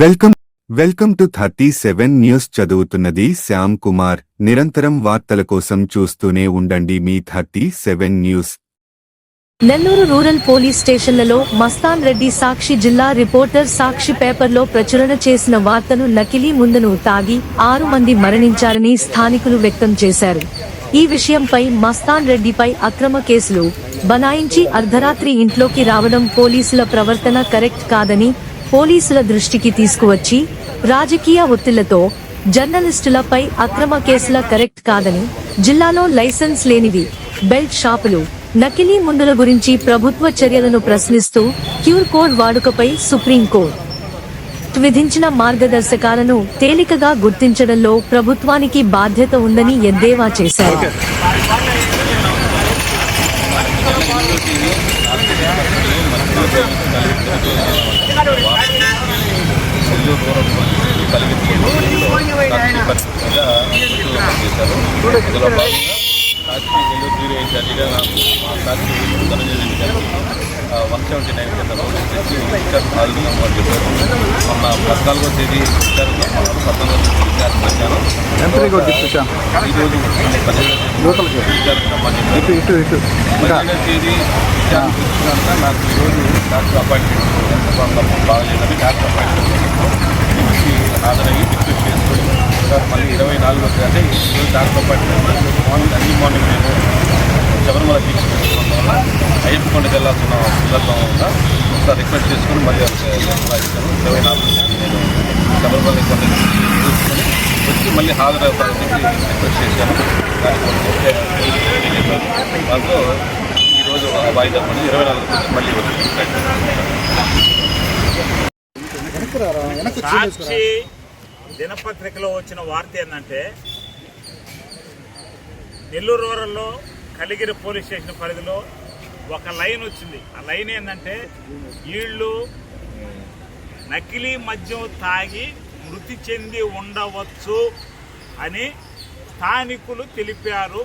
Welcome welcome to thirty seven news చదువుతున్నది శ్యామ్ కుమార్. నిరంతరం వార్తల కోసం చూస్తూనే ఉండండి మీ thirty seven news. Nellore rural police స్టేషన్లలో మస్తాన్ రెడ్డి సాక్షి జిల్లా రిపోర్టర్ సాక్షి పేపర్లో ప్రచురణ చేసిన వార్తను నకిలీ ముందును తాగి ఆరు మంది మరణించారని స్థానికులు వ్యక్తం చేశారు. ఈ విషయంపై మస్తాన్ రెడ్డిపై అక్రమ కేసులు బనాయించి అర్ధరాత్రి ఇంట్లోకి రావడం పోలీసుల ప్రవర్తన కరెక్ట్ కాదని పోలీసుల దృష్టికి తీసుకువచ్చి రాజకీయ ఒత్తిళ్ళతో జర్నలిస్టులపై అక్రమ కేసుల కరెక్ట్ కాదని జిల్లాలో లైసెన్స్ లేనివి బెల్ట్ షాపులు నకిలీ ముందుల గురించి ప్రభుత్వ చర్యలను ప్రశ్నిస్తూ క్యూర్ కోడ్ వాడుకపై సుప్రీంకోర్టు విధించిన మార్గదర్శకాలను తేలికగా గుర్తించడంలో ప్రభుత్వానికి బాధ్యత ఉందని ఎద్దేవా చేశారు. నెల్లూరు రూరల్ పోలీసులు కలిగించి పరిస్థితిగా చేశారు. ఇందులో భాగంగా సాక్షి నెల్లూరు బ్యూరో ఇన్ఛార్జిగా మా సాక్షి ధనంజయ రెడ్డి గారు వన్ సెవెంటీ నైన్ కింద ఇచ్చారు. ఆల్రెడీ అని చెప్పారు. మొన్న పద్నాలుగో తేదీ ఇచ్చారు. పద్నాలుగో తేదీ ఎంట్రీకి వచ్చేసాం ఈరోజు పదిహేడో పదిహేడో తేదీ విచారణ తీసుకున్నాక నాకు ఈరోజు డాక్టర్ అపాయింట్మెంట్ బాగలేదని డాక్టర్ అపాయింట్మెంట్ హాజరయ్యి రిక్వెస్ట్ చేసుకొని మళ్ళీ ఇరవై నాలుగో తేదీ డాక్టర్ అపాయింట్మెంట్ మార్నింగ్ అన్ని మార్నింగ్ నేను శబరిమల సందర్భంగా ఒకసారి రిక్వెస్ట్ చేసుకుని మళ్ళీ ఇచ్చాను ఇరవై నాలుగు నేను శబరిమల కొన్ని చూసుకొని వచ్చి మళ్ళీ హాజరవుతానని చెప్పి రిక్వెస్ట్ చేశాను. దాంతో ఈరోజు వాయిదా పని ఇరవై నాలుగు తేదీ మళ్ళీ వచ్చి సాక్షి దినపత్రికలో వచ్చిన వార్త ఏంటంటే నెల్లూరు రూరల్లో కలిగిరి పోలీస్ స్టేషన్ పరిధిలో ఒక లైన్ వచ్చింది. ఆ లైన్ ఏంటంటే వీళ్ళు నకిలీ మద్యం తాగి మృతి చెంది ఉండవచ్చు అని స్థానికులు తెలిపారు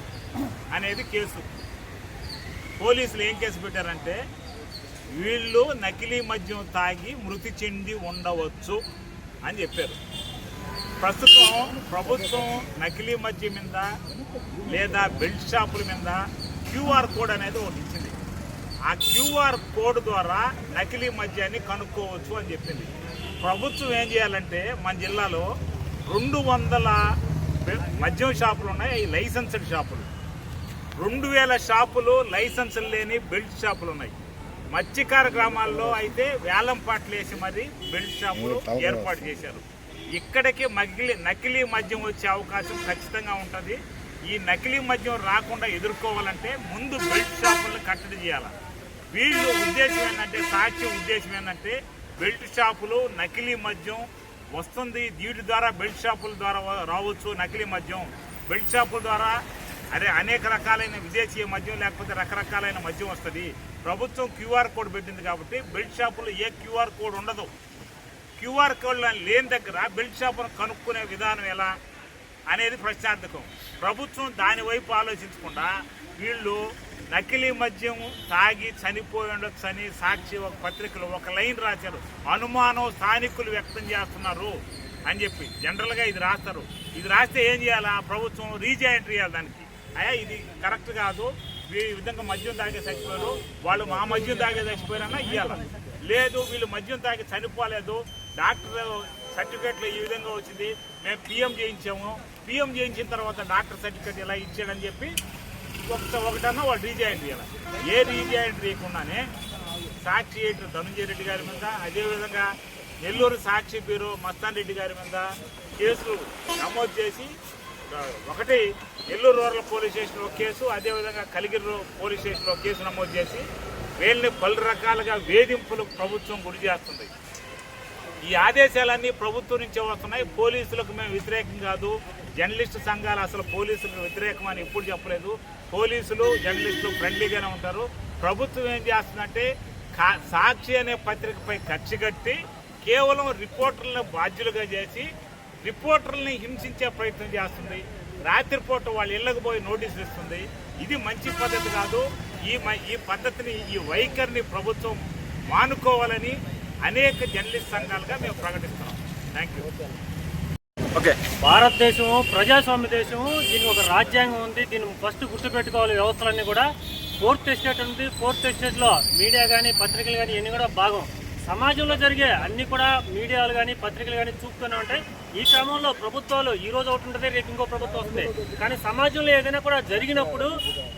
అనేది కేసు. పోలీసులు ఏం కేసు పెట్టారంటే వీళ్ళు నకిలీ మద్యం తాగి మృతి చెంది ఉండవచ్చు అని చెప్పారు. ప్రస్తుతం ప్రభుత్వం నకిలీ మద్యం మీద లేదా బెల్ట్ షాపుల మీద క్యూఆర్ కోడ్ అనేది ఒకటి ఆ క్యూఆర్ కోడ్ ద్వారా నకిలీ మద్యాన్ని కనుక్కోవచ్చు అని చెప్పింది. ప్రభుత్వం ఏం చేయాలంటే మన జిల్లాలో రెండు వందల మద్యం షాపులు ఉన్నాయి లైసెన్స్డ్ షాపులు. రెండు వేల షాపులు లైసెన్స్ లేని బెల్ట్ షాపులు ఉన్నాయి. మత్స్యకార గ్రామాల్లో అయితే వేలం పాటలు వేసి మరి బెల్ట్ షాపులు ఏర్పాటు చేశారు. ఇక్కడికి మగిలి నకిలీ మద్యం వచ్చే అవకాశం ఖచ్చితంగా ఉంటుంది. ఈ నకిలీ మద్యం రాకుండా ఎదుర్కోవాలంటే ముందు బెల్ట్ షాపులను కట్టడి చేయాలి. వీళ్ళు ఉద్దేశం ఏంటంటే సాక్షి ఉద్దేశం ఏంటంటే బెల్ట్ షాపులు నకిలీ మద్యం వస్తుంది. వీటి ద్వారా బెల్ట్ షాపుల ద్వారా రావచ్చు నకిలీ మద్యం. బెల్ట్ షాపుల ద్వారా అరే అనేక రకాలైన విదేశీయ మద్యం లేకపోతే రకరకాలైన మద్యం వస్తుంది. ప్రభుత్వం క్యూఆర్ కోడ్ పెట్టింది కాబట్టి బెల్ట్ షాపులో ఏ క్యూఆర్ కోడ్ ఉండదు. క్యూఆర్ కోడ్ లేని దగ్గర బెల్ట్ షాపును కనుక్కునే విధానం ఎలా అనేది ప్రశ్నార్థకం. ప్రభుత్వం దాని వైపు ఆలోచించకుండా వీళ్ళు నకిలీ మద్యం తాగి చనిపోయి ఉండొచ్చని సాక్షి ఒక పత్రికలో ఒక లైన్ రాశారు. అనుమానం స్థానికులు వ్యక్తం చేస్తున్నారు అని చెప్పి. జనరల్గా ఇది రాస్తారు. ఇది రాస్తే ఏం చేయాలా? ప్రభుత్వం రీజాయింట్ చేయాలి దానికి. అయ్యా ఇది కరెక్ట్ కాదు. ఈ విధంగా మద్యం తాగే చచ్చిపోయారు. వాళ్ళు మా మద్యం తాగే చచ్చిపోయారన్నా ఇవ్వాలి లేదు వీళ్ళు మద్యం తాగి చనిపోలేదు. డాక్టర్ సర్టిఫికేట్లు ఈ విధంగా వచ్చింది. మేము పిఎం చేయించాము. పిఎం చేయించిన తర్వాత డాక్టర్ సర్టిఫికేట్ ఇలా ఇచ్చాడని చెప్పి ఒక్క ఒకటన్నా వాళ్ళు రీజాయింట్ చేయాలి ఏ రీజాయింట్ చేయకుండానే సాక్షి ఎడిటర్ ధనంజయ రెడ్డి గారి మీద అదేవిధంగా నెల్లూరు సాక్షి బ్యూరో మస్తాన్ రెడ్డి గారి మీద కేసులు నమోదు చేసి ఒకటి నెల్లూరు రూరల్ పోలీస్ స్టేషన్లో కేసు అదేవిధంగా కలిగిరి పోలీస్ స్టేషన్లో కేసు నమోదు చేసి వీళ్ళని పలు రకాలుగా వేధింపులకు ప్రభుత్వం గురి చేస్తుంది. ఈ ఆదేశాలన్నీ ప్రభుత్వం నుంచే వస్తున్నాయి. పోలీసులకు మేము వ్యతిరేకం కాదు. జర్నలిస్టు సంఘాలు అసలు పోలీసులకు వ్యతిరేకం అని ఎప్పుడు చెప్పలేదు. పోలీసులు జర్నలిస్టులు ఫ్రెండ్లీగానే ఉంటారు. ప్రభుత్వం ఏం చేస్తుందంటే కా- సాక్షి అనే పత్రికపై ఖర్చు కట్టి కేవలం రిపోర్టర్లను బాధ్యులుగా చేసి రిపోర్టర్లని హింసించే ప్రయత్నం చేస్తుంది. రాత్రిపూట వాళ్ళు ఇళ్ళకు పోయి నోటీసులు ఇస్తుంది. ఇది మంచి పద్ధతి కాదు. ఈ ఈ పద్ధతిని ఈ వైఖరిని ప్రభుత్వం మానుకోవాలని అనేక జర్నలిస్ట్ సంఘాలుగా మేము ప్రకటిస్తున్నాం. Thank you okay. భారతదేశం ప్రజాస్వామ్య దేశం దీనికి ఒక రాజ్యాంగం ఉంది. దీన్ని ఫస్ట్ గుర్తుపెట్టుకోవాలి. వ్యవస్థలన్నీ కూడా ఫోర్త్ ఎస్టేట్ ఉంది. ఫోర్త్ ఎస్టేట్లో మీడియా కానీ పత్రికలు కానీ ఇవన్నీ కూడా భాగం. సమాజంలో జరిగే అన్ని కూడా మీడియాలు కానీ పత్రికలు కానీ చూపుతూనే ఉంటాయి. ఈ క్రమంలో ప్రభుత్వాలు ఈ రోజు ఒకటి ఉంటుంది రేపు ఇంకో ప్రభుత్వం వస్తుంది. కానీ సమాజంలో ఏదైనా కూడా జరిగినప్పుడు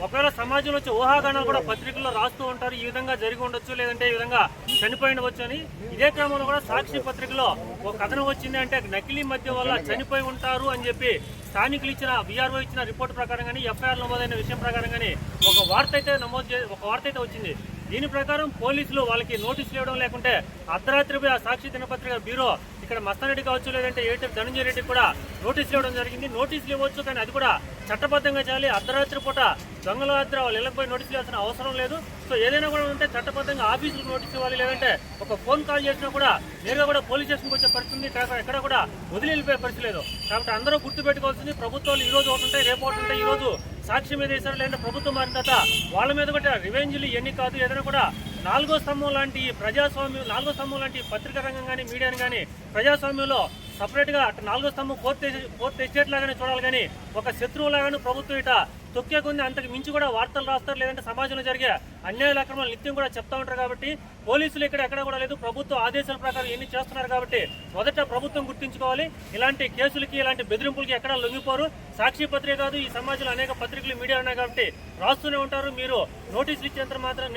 ఒకవేళ సమాజంలో వచ్చే ఊహాగానాలు కూడా పత్రికల్లో రాస్తూ ఉంటారు ఈ విధంగా జరిగి ఉండొచ్చు లేదంటే ఈ విధంగా చనిపోయి ఉండవచ్చు అని. ఇదే క్రమంలో కూడా సాక్షి పత్రికలో ఒక కథనం వచ్చింది అంటే నకిలీ మధ్య వల్ల చనిపోయి ఉంటారు అని చెప్పి స్థానికులు ఇచ్చిన విఆర్ఓ ఇచ్చిన రిపోర్ట్ ప్రకారం కానీ ఎఫ్ఐఆర్ నమోదైన విషయం ప్రకారం కానీ ఒక వార్త అయితే నమోదు చే ఒక వార్త అయితే వచ్చింది. దీని ప్రకారం పోలీసులు వాళ్ళకి నోటీసులు ఇవ్వడం లేకుంటే అర్ధరాత్రి ఆ సాక్షి దినపత్రిక బ్యూరో ఇక్కడ మస్తారెడ్డి కావచ్చు లేదంటే ఏటీ ధనంజయ రెడ్డి కూడా నోటీసులు ఇవ్వడం జరిగింది. నోటీసులు ఇవ్వచ్చు కానీ అది కూడా చట్టబద్ధంగా చేయాలి. అర్ధరాత్రి పూట దొంగల రాత్రి వాళ్ళు ఇళ్ళకి నోటీసులు ఇవ్వాల్సిన అవసరం లేదు. సో ఏదైనా కూడా ఉంటే చట్టబద్ధంగా ఆఫీసులకు నోటీస్ ఇవ్వాలి లేదంటే ఒక ఫోన్ కాల్ చేసినా కూడా నేరుగా కూడా పోలీస్ స్టేషన్కి వచ్చే పరిస్థితి ఉంది. ఇక్కడ ఎక్కడ కూడా వదిలి వెళ్ళిపోయే పరిస్థితి లేదు. కాబట్టి అందరూ గుర్తుపెట్టుకోవాల్సింది ప్రభుత్వాలు ఈ రోజు ఒకటి ఉంటాయి రేపు ఒకటి ఉంటాయి. ఈ రోజు సాక్షి మీద వేశారు లేదంటే ప్రభుత్వం మారిన తర్వాత వాళ్ళ మీద కూడా రివెంజ్లు ఇవన్నీ కాదు. ఏదైనా కూడా నాలుగో స్తంభం లాంటి ప్రజాస్వామ్యం నాలుగో స్తంభం లాంటి పత్రికా రంగం కానీ మీడియాని కానీ ప్రజాస్వామ్యంలో సపరేట్గా అటు నాలుగో స్తంభం ఫోర్త్ తెచ్చేట్లాగానే ఫోర్త్ ఎస్టేట్ లాగానే చూడాలి కానీ ఒక శత్రువు లాగానే ప్రభుత్వం ఇట తొక్కే కొంది అంతకు మించి కూడా వార్తలు రాస్తారు. లేదంటే సమాజంలో జరిగే అన్యాయాల అక్రమాలు నిత్యం కూడా చెప్తా ఉంటారు కాబట్టి పోలీసులు ఇక్కడ ఎక్కడ కూడా లేదు. ప్రభుత్వ ఆదేశాల ప్రకారం ఎన్ని చేస్తున్నారు కాబట్టి మొదట ప్రభుత్వం గుర్తించుకోవాలి. ఇలాంటి కేసులకి ఇలాంటి బెదిరింపులకి ఎక్కడ లొంగిపోరు. సాక్షి పత్రిక కాదు. ఈ సమాజంలో అనేక పత్రికలు మీడియా ఉన్నాయి కాబట్టి రాస్తూనే ఉంటారు. మీరు నోటీసులు ఇచ్చినంత మాత్రం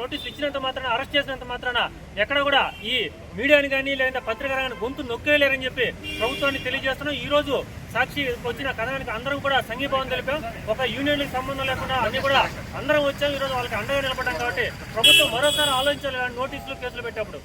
నోటీసులు ఇచ్చినంత మాత్రాన అరెస్ట్ చేసినంత మాత్రాన ఎక్కడ కూడా ఈ మీడియాని కానీ లేదా పత్రిక గొంతు నొక్కేయలేరని చెప్పి ప్రభుత్వాన్ని తెలియజేస్తున్నాం. ఈ రోజు సాక్షి వచ్చిన కథనానికి అందరం కూడా సంఘీభావం తెలిపాం. ఒక యూనియన్కి సంబంధం లేకుండా అన్ని కూడా అందరం వచ్చాం. ఈ రోజు వాళ్ళకి అండగా నిలబడ్డాం కాబట్టి ప్రభుత్వం మరోసారి ఆలోచించాలి. నోటీసులు కేసులు పెట్టేప్పుడు